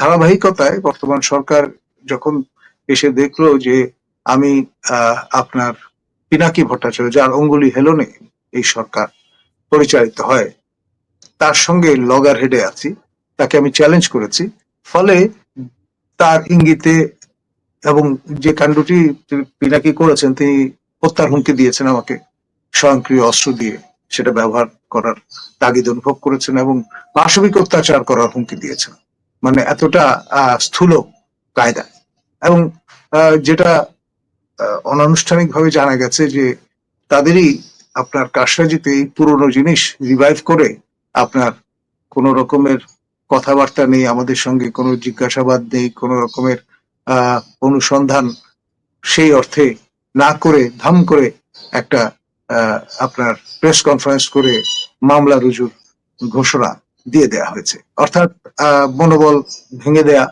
ধারাবাহিকতায় বর্তমান সরকার যখন এসে দেখল যে আমি আপনার পিনাকি ভট্টাচার্য, যার অঙ্গুলি হেলনে এই সরকার পরিচালিত হয়, তার সঙ্গে লগার হেডে আছি, তাকে আমি চ্যালেঞ্জ করেছি। ফলে তার ইঙ্গিতে এবং যে কাণ্ডটি পিনাকি করেছেন, তিনি হত্যার হুমকি দিয়েছেন আমাকে, স্বয়ংক্রিয় অস্ত্র দিয়ে সেটা ব্যবহার করার তাগিদ অনুভব করেছেন এবং পাশবিক অত্যাচার করার হুমকি দিয়েছেন। মানে এতটা স্থূল কায়দা। এবং যেটা অনানুষ্ঠানিক ভাবে জানা গেছে যে তাদেরই আপনার কারসাজিতে এই পুরনো জিনিস রিভাইভ করে আপনার কোন রকমের কথাবার্তা নেই, আমাদের সঙ্গে কোনো জিজ্ঞাসাবাদ নেই, কোন রকমের অনুসন্ধান সেই অর্থে না করে, ধাম করে একটা আপনার প্রেস কনফারেন্স করে মামলা রুজুর ঘোষণা। দিয়ে দেয়া হয়েছে। অর্থাৎ মনোবল ভেঙে দেয়া,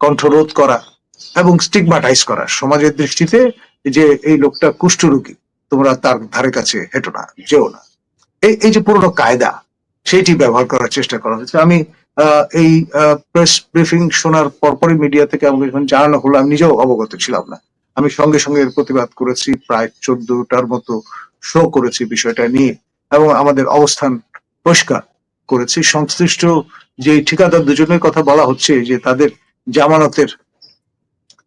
কণ্ঠরোধ করা এবং স্টিগমাটাইজ করা সমাজের দৃষ্টিতে যে এই লোকটা কুষ্ঠরোগী, তোমরা তার ধারে কাছে হেঁটো না, যেও না। এই এই যে পুরনো কায়দা, সেইটি ব্যবহার করার চেষ্টা করা হয়েছে। আমি এই প্রেস ব্রিফিং শোনার পরপরই মিডিয়া থেকে আমাকে যখন জানানো হলো, আমি নিজেও অবগত ছিলাম না। আমি সঙ্গে সঙ্গে প্রতিবাদ করেছি, প্রায় চোদ্দটার মতো শো করেছি বিষয়টা নিয়ে এবং আমাদের অবস্থান পরিষ্কার। করেছি। সংশ্লিষ্ট যে ঠিকাদার দুজনের কথা বলা হচ্ছে, যে তাদের জামানতের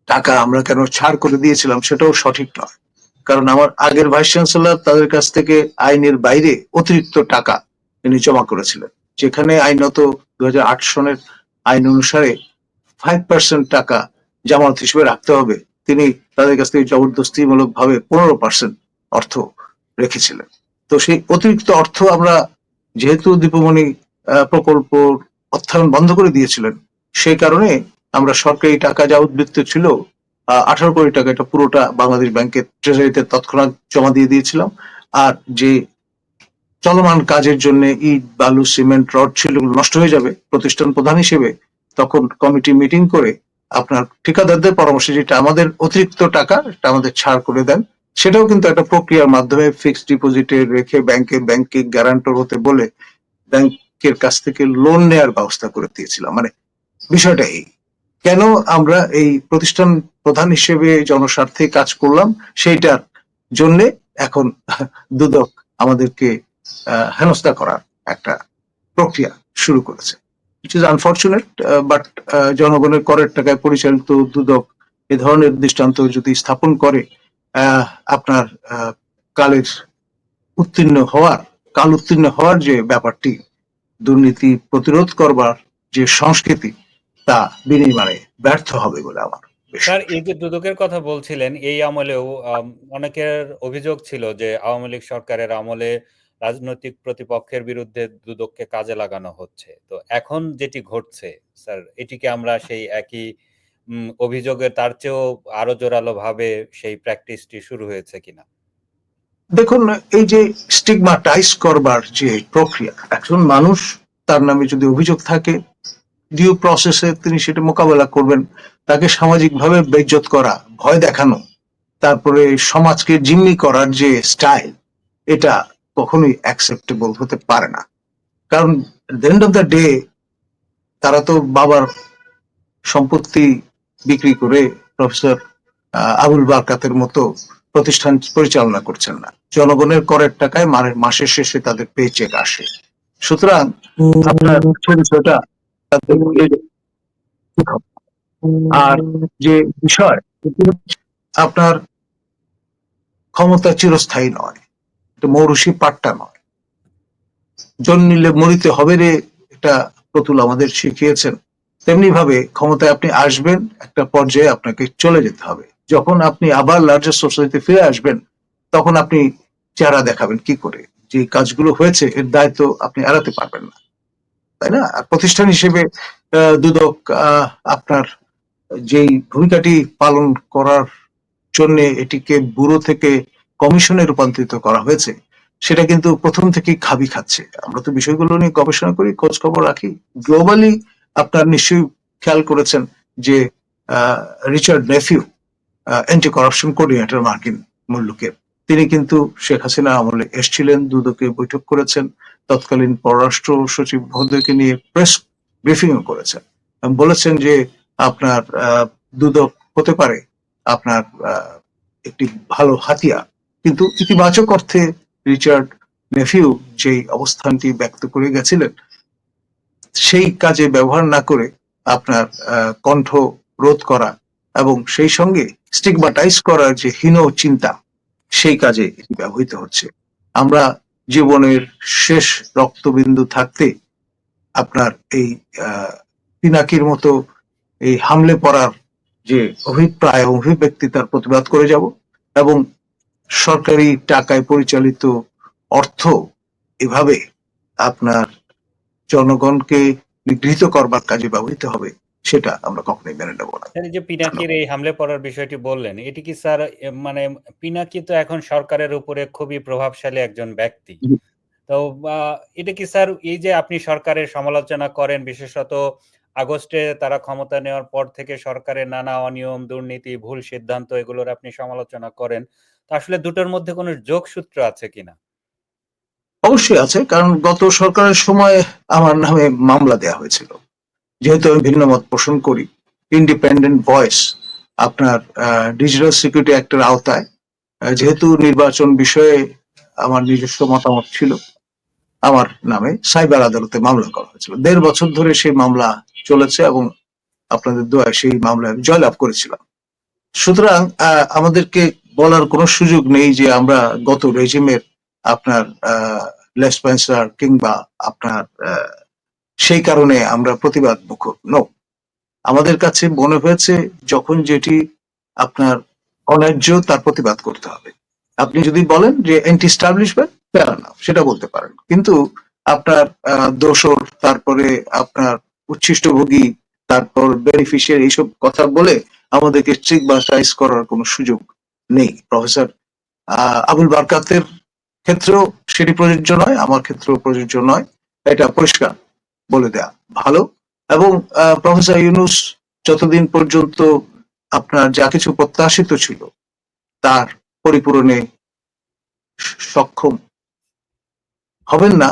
টাকা আমরা কেন ছাড় করে দিয়েছিলাম, সেটাও সঠিক নয়। কারণ আমার আগের ভাইস চ্যান্সেলর তাদের কাছ থেকে আইনের বাইরে অতিরিক্ত টাকা তিনি জমা করেছিলেন, যেখানে আইনত দুই হাজার আট সনের আইন অনুসারে ফাইভ পার্সেন্ট টাকা জামানত হিসেবে রাখতে হবে। তিনি তাদের কাছ থেকে জবরদস্তিমূলক ভাবে পনেরো পার্সেন্ট অর্থ রেখেছিলেন। তো সেই অতিরিক্ত অর্থ আমরা যেহেতু দীপমণি প্রকল্প অর্থায়ন বন্ধ করে দিয়েছিলেন, সেই কারণে আমরা সরকারি টাকা যা উদ্বৃত্ত ছিল আঠারো কোটি টাকা, এটা পুরোটা বাংলাদেশ ব্যাংকের ট্রেজারিতে তৎক্ষণাৎ জমা দিয়ে দিয়েছিলাম। আর যে চলমান কাজের জন্য ইট, বালু, সিমেন্ট, রড ছিল নষ্ট হয়ে যাবে প্রতিষ্ঠান প্রধান হিসেবে, তখন কমিটি মিটিং করে আপনার ঠিকাদারদের পরামর্শে যেটা আমাদের অতিরিক্ত টাকা আমাদের ছাড় করে দেন। সেটাও কিন্তু একটা প্রক্রিয়ার মাধ্যমে ফিক্সড ডিপোজিটে রেখে ব্যাংকে ব্যাংকে গ্যারান্টর হতে বলে ব্যাংকের কাছ থেকে লোন নেয়ার ব্যবস্থা করে দিয়েছিলাম। মানে বিষয়টা এই, কেন আমরা এই প্রতিষ্ঠান প্রধান হিসেবে জনস্বার্থে কাজ করলাম সেইটার জন্যে এখন দুদক আমাদেরকে হেনস্থা করার একটা প্রক্রিয়া শুরু করেছে। ইট ইজ আনফর্চুনেট বাট জনগণের করের টাকায় পরিচালিত দুদক এ ধরনের দৃষ্টান্ত যদি স্থাপন করে আপনার কালের উত্তীর্ণ হওয়ার কাল উত্তীর্ণ হওয়ার যে ব্যাপারটি দুর্নীতি প্রতিরোধ করবার যে সংস্কৃতি তা বিনিময়ে ব্যর্থ হবে বলে আমার স্যার এই যে দুদকের কথা বলছিলেন এই আমলেও আম, অনেকের অভিযোগ ছিল যে আওয়ামী লীগ সরকারের আমলে রাজনৈতিক প্রতিপক্ষের বিরুদ্ধে দুদককে কাজে লাগানো হচ্ছে। তো এখন যেটি ঘটছে স্যার এটিকে আমরা সেই একই উম, অভিযোগের তার চেয়েও আরও জোরালো ভাবে সেই প্র্যাকটিসটি শুরু হয়েছে কিনা? দেখুন এই যে স্টিগমাটাইজ করবার যে প্রক্রিয়া একজন মানুষ তার নামে যদি অভিযোগ থাকে ডিউ প্রসেসে তিনি সেটা মোকাবেলা করবেন তাকে সামাজিকভাবে বেজ্জত করা ভয় দেখানো তারপরে সমাজকে জিম্মি করার যে স্টাইল এটা কখনোই অ্যাকসেপ্টেবল হতে পারে না। কারণ the end of the day তারা তো বাবার সম্পত্তি বিক্রি করে প্রফেসর আবুল বারকাতের মতো প্রতিষ্ঠান পরিচালনা করছেন না। জনগণের করের টাকায় মাসের শেষে তাদের পে চেক আসে। সুতরাং আপনার তাদের আর যে বিষয়, আপনার ক্ষমতা চিরস্থায়ী নয় মৌরুষি পাট্টা নয়। জন্মিলে মরিতে হবে রে, এটা প্রতুল আমাদের শিখিয়েছেন। তেমনি ভাবে ক্ষমতায় আপনি আসবেন, একটা পর্যায়ে আপনাকে চলে যেতে হবে। যখন আপনি আবার লার্জার সোসাইটিতে ফিরে আসবেন, তখন আপনি চেহারা দেখাবেন কি করে? যে কাজগুলো হয়েছে, এর দায়িত্ব আপনি এড়াতে পারবেন না। তাই না? আর প্রতিষ্ঠান হিসেবে দুদক আপনার যেই ভূমিকাটি পালন করার জন্য এটিকে ব্যুরো থেকে কমিশনে রূপান্তরিত করা হয়েছে, সেটা কিন্তু প্রথম থেকেই খাবি খাচ্ছে। আমরা তো বিষয়গুলো নিয়ে গবেষণা করি, খোঁজ খবর রাখি। গ্লোবালি আপনার নিশ্চয়ই খেয়াল করেছেন যে Richard Nephew anti corruption coordinator মার্কিন মুল্লুকের তিনি কিন্তু শেখ হাসিনা আমলে এসছিলেন, দুদকে বৈঠক করেছেন, তৎকালীন পররাষ্ট্র সচিব মহোদয়কে নিয়ে প্রেস ব্রিফিংও করেছেন। বলেছেন যে, আপনার দুদক হতে পারে, আপনার একটি ভালো হাতিয়ার। কিন্তু ইতিবাচক অর্থে রিচার্ড নেফিউ যেই অবস্থানটি ব্যক্ত করে গেছিলেন সেই কাজে ব্যবহার না করে আপনার কণ্ঠ রোধ করা এবং সেই সঙ্গে স্টিগমাটাইজ করার যে হীন চিন্তা, সেই কাজে এটি ব্যবহৃত হচ্ছে। আমরা জীবনের শেষ রক্তবিন্দু থাকতে আপনার এই পিনাকির মতো এই হামলে পড়ার যে অভিপ্রায় অভিব্যক্তি তার প্রতিবাদ করে যাব এবং সরকারি টাকায় পরিচালিত অর্থ এভাবে আপনার জনগণকে নিগৃহীত করবার কাজে ব্যবহৃত হবে সেটা আমরা কখনোই মেনে নেব না। স্যার যে পিনাকির এই হামলে পড়ার বিষয়টি বললেন এটি কি স্যার মানে পিনাকি তো এখন সরকারের উপরে খুবই প্রভাবশালী একজন ব্যক্তি। তো এটা কি স্যার এই যে আপনি সরকারের সমালোচনা করেন বিশেষত আগস্টে তারা ক্ষমতা নেওয়ার পর থেকে সরকারের নানা অনিয়ম দুর্নীতি ভুল সিদ্ধান্ত এগুলোর আপনি সমালোচনা করেন তো আসলে দুটোর মধ্যে কোনো যোগসূত্র আছে কিনা? অবশ্যই আছে, কারণ গত সরকারের সময় আমার নামে মামলা দেয়া হয়েছিল। যেহেতু আমি ভিন্ন মত পোষণ করি ইন্ডিপেন্ডেন্ট ভয়েস আপনার ডিজিটাল সিকিউরিটি অ্যাক্টের আওতায় যেহেতু নির্বাচন বিষয়ে আমার নিজস্ব মতামত ছিল, আমার নামে সাইবার আদালতে মামলা করা হয়েছিল। দেড় বছর ধরে সেই মামলা চলেছে এবং আপনাদের দোয়ায় সেই মামলায় আমি জয়লাভ করেছিলাম। সুতরাং আমাদেরকে বলার কোনো সুযোগ নেই যে আমরা গত রেজিমের আপনার লেসপেন্সার কিংবা আপনার সেই কারণে আমরা প্রতিবাদ মুখর নো আমাদের কাছে মনে হয়েছে যখন যেটি আপনার অন্যায্য, তার প্রতিবাদ করতে হবে। আপনি যদি বলেন যে এন্টি স্টাবলিশমেন্ট না সেটা বলতে পারেন। কিন্তু আপনার দোসর তারপরে আপনার উচ্ছিষ্টভোগী, তারপর বেনিফিশিয়ারি এইসব কথা বলে আমাদেরকে স্ট্রিগমাটাইজ করার কোনো সুযোগ নেই। প্রফেসর আবুল বারকাতের ক্ষেত্রেও সেটি প্রযোজ্য নয়, আমার ক্ষেত্রেও প্রযোজ্য নয়। এটা পরিষ্কার বলে দেয়া ভালো। এবং প্রফেসর ইউনুস যতদিন পর্যন্ত আপনার যা কিছু প্রত্যাশিত ছিল, তার পরিপূরণে সক্ষম হবেন না।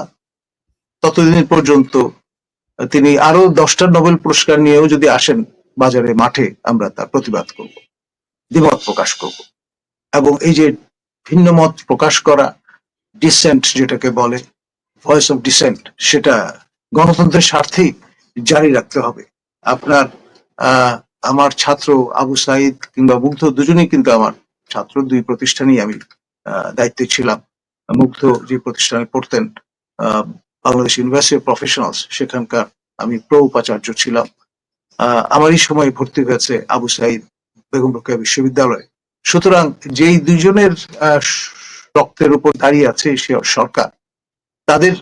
ততদিন পর্যন্ত তিনি আরও দশটা নোবেল পুরস্কার নিয়েও যদি আসেন বাজারে, মাঠে, আমরা তার প্রতিবাদ করব, দ্বিমত প্রকাশ করব। এবং এই যে ভিন্ন মত প্রকাশ করা ডিসেন্ট যেটাকে বলে ভয়েস অফ ডিসেন্ট সেটা গণতন্ত্রের স্বার্থেই জারি রাখতে হবে। আপনার আমার ছাত্র আবু সাইদ কিংবা মুগ্ধ দুজনেই কিন্তু আমার ছাত্র, দুই প্রতিষ্ঠানেই আমি দায়িত্বে ছিলাম। মুগ্ধ যে প্রতিষ্ঠানে পড়তেন বাংলাদেশ ইউনিভার্সিটি প্রফেশনালস সেখানকার আমি প্রো উপাচার্য ছিলাম। আমারই সময় ভর্তি হয়েছে আবু সাইদ বেগম রোকেয়া বিশ্ববিদ্যালয়ে। সুতরাং যেই দুজনের রক্তের উপর দাঁড়িয়ে আছে সে সরকার। তাদের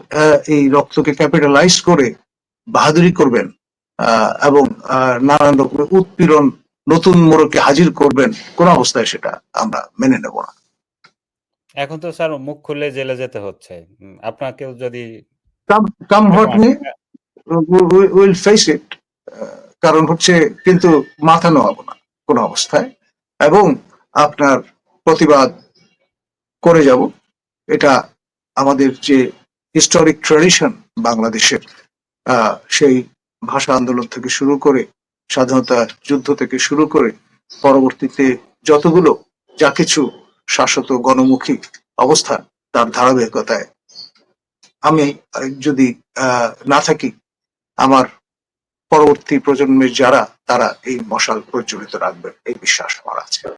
এই রক্তকে ক্যাপিটালাইজ করে বাহাদুরি করবেন এবং নানান রকমের উৎপীড়ন নতুন মোড়কে হাজির করবেন কোন অবস্থায় সেটা আমরা মেনে নেব না। এখন তো স্যার মুখ খুলে জেলে যেতে হচ্ছে। আপনাকেও যদি come what may we'll face it কারণ হচ্ছে কিন্তু মাথা নোয়াবো না কোনো অবস্থায়। এবং আপনার প্রতিবাদ করে যাব। এটা আমাদের যে হিস্টোরিক ট্রেডিশন বাংলাদেশের সেই ভাষা আন্দোলন থেকে শুরু করে, স্বাধীনতা যুদ্ধ থেকে শুরু করে, পরবর্তীতে যতগুলো যা কিছু শাশ্বত গণমুখী অবস্থা তার ধারাবাহিকতায়। আমি যদি না থাকি, আমার পরবর্তী প্রজন্মের যারা, তারা এই মশাল প্রজ্বলিত রাখবেন, এই বিশ্বাস আমার আছে।